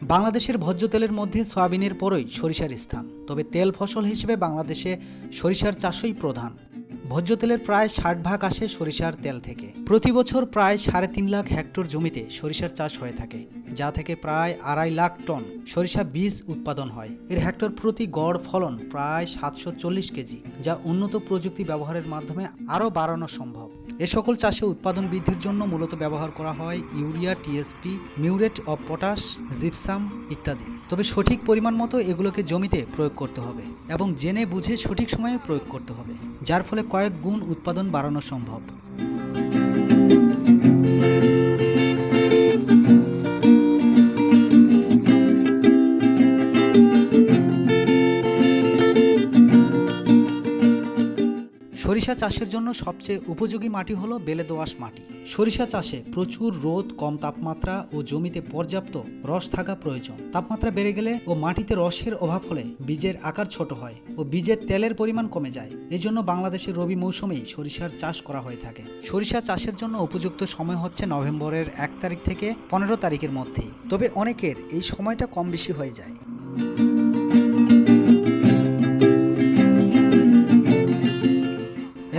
বাংলাদেশের ভোজ্য তেলের মধ্যে সয়াবিনের পরই সরিষার স্থান। তবে তেল ফসল হিসেবে বাংলাদেশে সরিষার চাষই প্রধান। ভোজ্য তেলের প্রায় ষাট ভাগ আসে সরিষার তেল থেকে। প্রতি বছর প্রায় সাড়ে তিন লাখ হেক্টর জমিতে সরিষার চাষ হয়ে থাকে, যা থেকে প্রায় আড়াই লাখ টন সরিষা বীজ উৎপাদন হয়। এর হেক্টর প্রতি গড় ফলন প্রায় সাতশো চল্লিশ কেজি, যা উন্নত প্রযুক্তি ব্যবহারের মাধ্যমে আরও বাড়ানো সম্ভব। এ সকল চাষে উৎপাদন বৃদ্ধির জন্য মূলত ব্যবহার করা হয় urea TSP muriate of potash, gypsum ইত্যাদি। তবে সঠিক পরিমাণ মতো এগুলোকে জমিতে প্রয়োগ করতে হবে এবং জেনে বুঝে সঠিক সময়ে প্রয়োগ করতে হবে, যার ফলে কয়েক গুণ উৎপাদন বাড়ানো সম্ভব। সরিষা চাষের জন্য সবচেয়ে উপযোগী মাটি হলো বেলে দোআঁশ মাটি। সরিষা চাষে প্রচুর রোদ, কম তাপমাত্রা ও জমিতে পর্যাপ্ত রস থাকা প্রয়োজন। তাপমাত্রা বেড়ে গেলে ও মাটিতে রসের অভাব হলে বীজের আকার ছোট হয় ও বীজের তেলের পরিমাণ কমে যায়। এজন্য বাংলাদেশের রবি মৌসুমেই সরিষার চাষ করা হয়ে থাকে। সরিষা চাষের জন্য উপযুক্ত সময় হচ্ছে নভেম্বরের এক তারিখ থেকে পনেরো তারিখের মধ্যেই। তবে অনেকের এই সময়টা কম বেশি হয়ে যায়।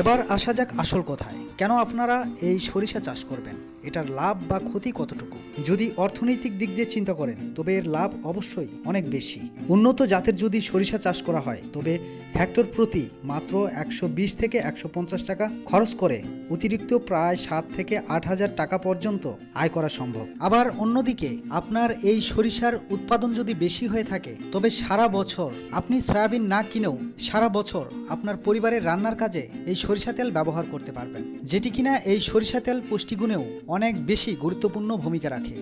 এবার আসা যাক আসল কথায়। কেন আপনারা এই সরিষা চাষ করবেন? এটার লাভ বা ক্ষতি কতটুকু? যদি অর্থনৈতিক দিক দিয়ে চিন্তা করেন, তবে এর লাভ অবশ্যই অনেক বেশি। উন্নত জাতের যদি সরিষা চাষ করা হয়, তবে হেক্টর প্রতি মাত্র একশো বিশ থেকে একশো পঞ্চাশ টাকা খরচ করে অতিরিক্ত প্রায় সাত থেকে আট হাজার টাকা পর্যন্ত আয় করা সম্ভব। আবার অন্যদিকে, আপনার এই সরিষার উৎপাদন যদি বেশি হয়ে থাকে, তবে সারা বছর আপনি সয়াবিন না কিনেও সারা বছর আপনার পরিবারের রান্নার কাজে এই সরিষা তেল ব্যবহার করতে পারবেন। যেটি কিনা এই সরিষা তেল পুষ্টিগুণেও অনেক বেশি গুরুত্বপূর্ণ ভূমিকা রাখে।